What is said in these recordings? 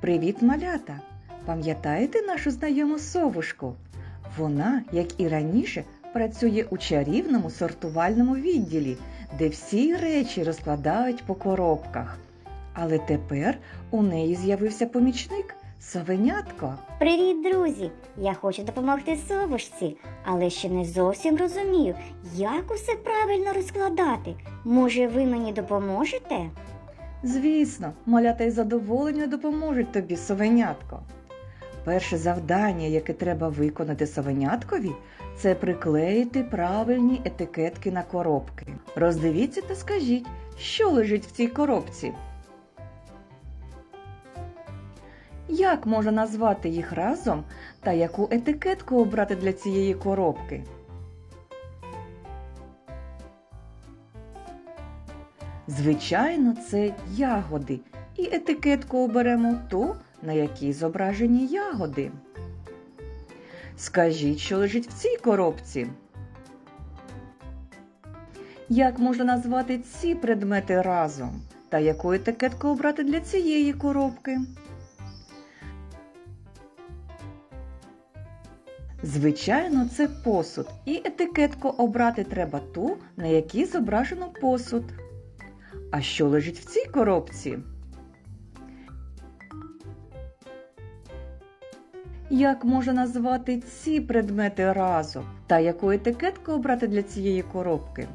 Привіт, малята! Пам'ятаєте нашу знайому совушку? Вона, як і раніше, працює у чарівному сортувальному відділі, де всі речі розкладають по коробках. Але тепер у неї з'явився помічник совенятко. Привіт, друзі! Я хочу допомогти совушці, але ще не зовсім розумію, як усе правильно розкладати. Може, ви мені допоможете? Звісно, малята із задоволенням допоможуть тобі совенятко. Перше завдання, яке треба виконати совеняткові, це приклеїти правильні етикетки на коробки. Роздивіться та скажіть, що лежить в цій коробці. Як можна назвати їх разом та яку етикетку обрати для цієї коробки? Звичайно, це ягоди, і етикетку оберемо ту, на якій зображені ягоди. Скажіть, що лежить в цій коробці? Як можна назвати ці предмети разом? Та яку етикетку обрати для цієї коробки? Звичайно, це посуд, і етикетку обрати треба ту, на якій зображено посуд. А що лежить в цій коробці? Як можна назвати ці предмети разом? Та яку етикетку обрати для цієї коробки?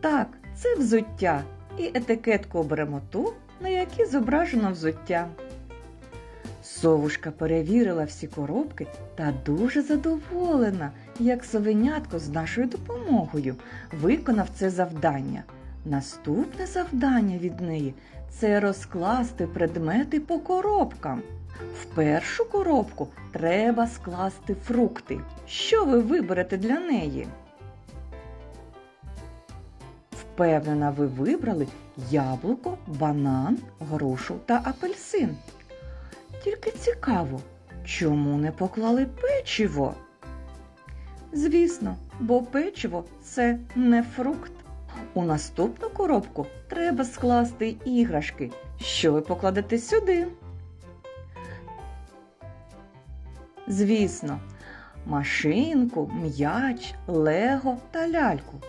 Так, це взуття. І етикетку оберемо ту, на якій зображено взуття. Совушка перевірила всі коробки та дуже задоволена, як совенятко з нашою допомогою виконав це завдання. Наступне завдання від неї це розкласти предмети по коробкам. В першу коробку треба скласти фрукти. Що ви виберете для неї? Впевнена, ви вибрали яблуко, банан, грушу та апельсин. Тільки цікаво, чому не поклали печиво? Звісно, бо печиво це не фрукт. У наступну коробку треба скласти іграшки. Що ви покладете сюди? Звісно, машинку, м'яч, лего та ляльку.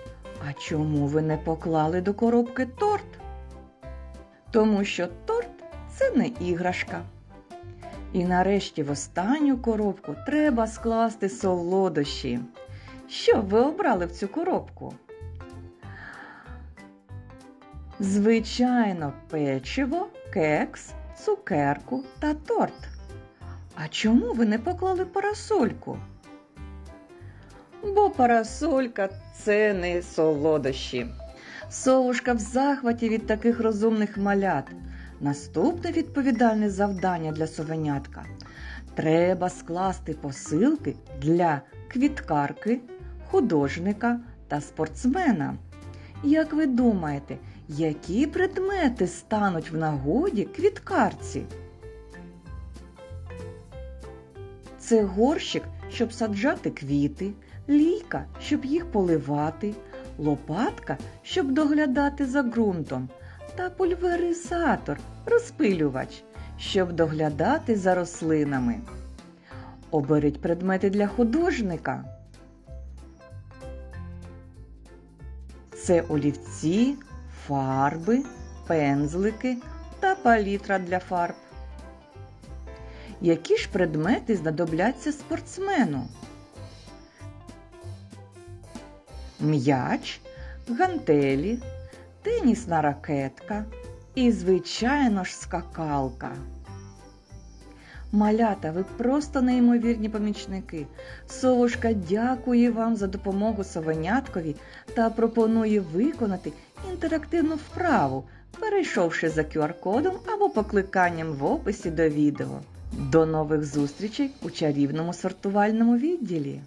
А чому ви не поклали до коробки торт? Тому що торт це не іграшка. І нарешті в останню коробку треба скласти солодощі. Що ви обрали в цю коробку? Звичайно, печиво, кекс, цукерку та торт. А чому ви не поклали парасольку? Бо парасолька це не солодощі. Совушка в захваті від таких розумних малят. Наступне відповідальне завдання для совенятка. Треба скласти посилки для квіткарки, художника та спортсмена. Як ви думаєте, які предмети стануть в нагоді квіткарці? Це горщик, щоб саджати квіти, лійка, щоб їх поливати, лопатка, щоб доглядати за ґрунтом, та пульверизатор, розпилювач, щоб доглядати за рослинами. Оберіть предмети для художника. Це олівці, фарби, пензлики та палітра для фарб. Які ж предмети знадобляться спортсмену? М'яч, гантелі, тенісна ракетка і, звичайно ж, скакалка. Малята, ви просто неймовірні помічники. Совушка дякує вам за допомогу совеняткові та пропонує виконати інтерактивну вправу, перейшовши за QR-кодом або покликанням в описі до відео. До нових зустрічей у чарівному сортувальному відділі!